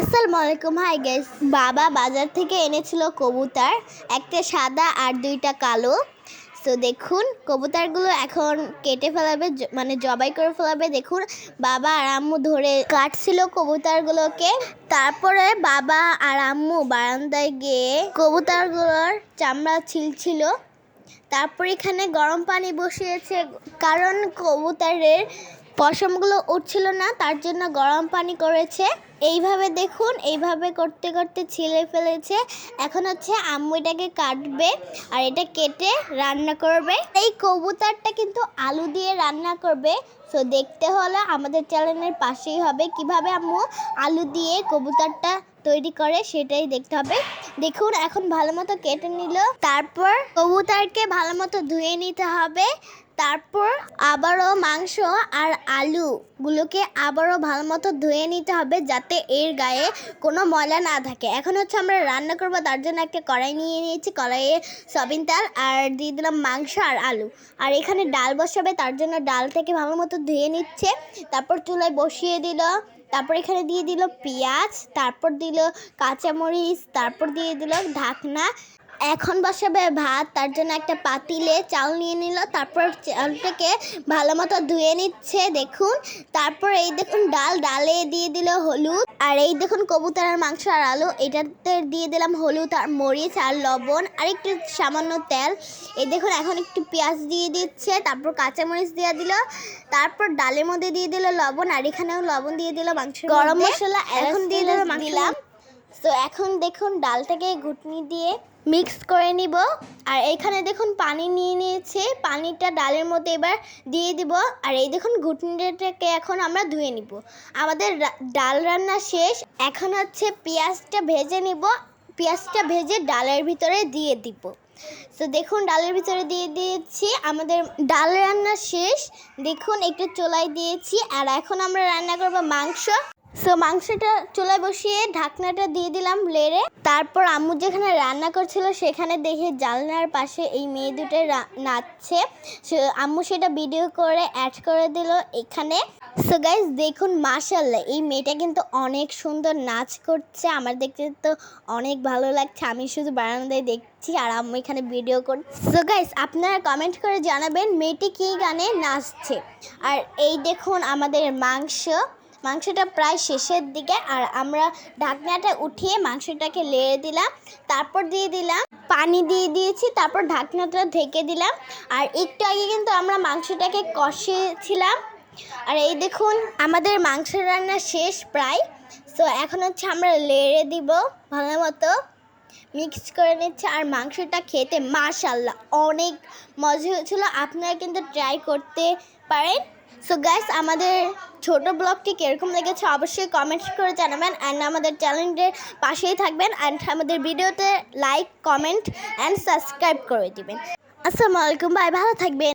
আসসালামু আলাইকুম hi guys বাবা বাজার থেকে এনেছিল কবুতর, একটা সাদা আর দুইটা কালো। তো দেখুন, কবুতরগুলো এখন কেটে ফেলাবে মানে জবাই করে ফেলাবে। দেখুন, বাবা আর আম্মু ধরে কাটছিল কবুতরগুলোকে। তারপরে বাবা আর আম্মু বারান্দায় গিয়ে কবুতরগুলোর চামড়া ছিলছিল। তারপর এখানে গরম পানি বসিয়েছে, কারণ কবুতরের পশমগুলো উঠছিল না, তার জন্য গরম পানি করেছে। এইভাবে দেখুন, এইভাবে করতে করতে ছিলে ফেলেছে। এখন হচ্ছে আম্মু এটাকে কাটবে আর এটা কেটে রান্না করবে। এই কবুতরটা কিন্তু আলু দিয়ে রান্না করবে। তো দেখতে হলে আমাদের চ্যানেলের পাশেই হবে। কীভাবে আম্মু আলু দিয়ে কবুতরটা তৈরি করে সেটাই দেখতে হবে। দেখুন, এখন ভালো মতো কেটে নিল। তারপর কবুতরকে ভালো মতো ধুয়ে নিতে হবে। তারপর আবারও মাংস আর আলুগুলোকে আবারও ভালো মতো ধুয়ে নিতে হবে যাতে এর গায়ে কোনো ময়লা না থাকে। এখন হচ্ছে আমরা রান্না করব, তার জন্য একটা কড়াই নিয়ে নিয়েছি, কড়াইয়ে সবিন তেল আর দিয়ে দিলাম মাংস আর আলু। আর এখানে ডাল বসাবে, তার জন্য ডালটাকে ভালো মতো ধুয়ে নিচ্ছে। তারপর চুলায় বসিয়ে দিল, তারপর এখানে দিয়ে দিল পেঁয়াজ, তারপর দিল কাঁচামরিচ, তারপর দিয়ে দিল ঢাকনা এখন বসাবে ভাত তার জন্য একটা পাতিলে চাল নিয়ে নিল তারপর চালটাকে ভালো মতো ধুয়ে নিচ্ছে দেখুন। তারপর এই দেখুন ডাল ডালে দিয়ে দিল হলুদ আর এই দেখুন কবুতরের মাংস আর আলু এটাতে দিয়ে দিলাম হলুদ আর মরিচ আর লবণ আর একটু সামান্য তেল। এই দেখুন এখন একটু পেঁয়াজ দিয়ে দিচ্ছে তারপর কাঁচামরিচ দিয়ে দিল তারপর ডালের মধ্যে দিয়ে দিল লবণ আর এখানেও লবণ দিয়ে দিল মাংস গরম মশলা এখন দিয়ে দিল দিলাম তো এখন দেখুন ডালটাকে ঘুটনি দিয়ে মিক্স করে নিব। আর এখানে দেখুন পানি নিয়ে নিয়েছে। পানিটা ডালের মধ্যে এবার দিয়ে দিব। আর এই দেখুন ঘুটনিটাকে এখন আমরা ধুয়ে নিব। আমাদের ডাল রান্না শেষ। এখন হচ্ছে পেঁয়াজটা ভেজে নিব। পেঁয়াজটা ভেজে ডালের ভিতরে দিয়ে দিব। তো দেখুন ডালের ভিতরে দিয়ে দিয়েছি। আমাদের ডাল রান্না শেষ। দেখুন একটু চোলাই দিয়েছি। আর এখন আমরা রান্না করব মাংস। সো মাংসটা চুলায় বসিয়ে ঢাকনাটা দিয়ে দিলাম লেড়ে। তারপর আম্মু যেখানে রান্না করছিল সেখানে দেখে জানলার পাশে এই মেয়ে দুটো নাচছে। আম্মু সেটা ভিডিও করে অ্যাড করে দিল এখানে। সো গাইজ দেখুন মাশাল্লাহ এই মেয়েটা কিন্তু অনেক সুন্দর নাচ করছে। আমার দেখতে তো অনেক ভালো লাগছে। আমি শুধু বারান্দায় দেখছি আর আম্মু এখানে ভিডিও করছি সো গাইজ আপনারা কমেন্ট করে জানাবেন মেয়েটি কী গানে নাচছে। আর এই দেখুন আমাদের মাংস। মাংসটা প্রায় শেষের দিকে আর আমরা ঢাকনাটা উঠিয়ে মাংসটাকে লেড়ে দিলাম, তারপর দিয়ে দিলাম পানি দিয়ে দিয়েছি, তারপর ঢাকনাটা ঢেকে দিলাম আর একটু আগে কিন্তু আমরা মাংসটাকে কষিয়েছিলাম। আর এই দেখুন, আমাদের মাংস রান্না শেষ প্রায়। সো এখন হচ্ছে আমরা লেড়ে দিব ভালো মতো। মিক্স করে নিচ্ছে আর মাংসটা খেতে মাশাল্লাহ অনেক মজা হয়েছিল। আপনারা কিন্তু ট্রাই করতে পারেন। সো গ্যাস আমাদের ছোট ব্লগটি কীরকম লেগেছে অবশ্যই কমেন্ট করে জানাবেন অ্যান্ড আমাদের চ্যানেলের পাশেই থাকবেন অ্যান্ড আমাদের ভিডিওতে লাইক কমেন্ট অ্যান্ড সাবস্ক্রাইব করে দিবেন। আসসালামু আলাইকুম, ভাই, ভালো থাকবেন।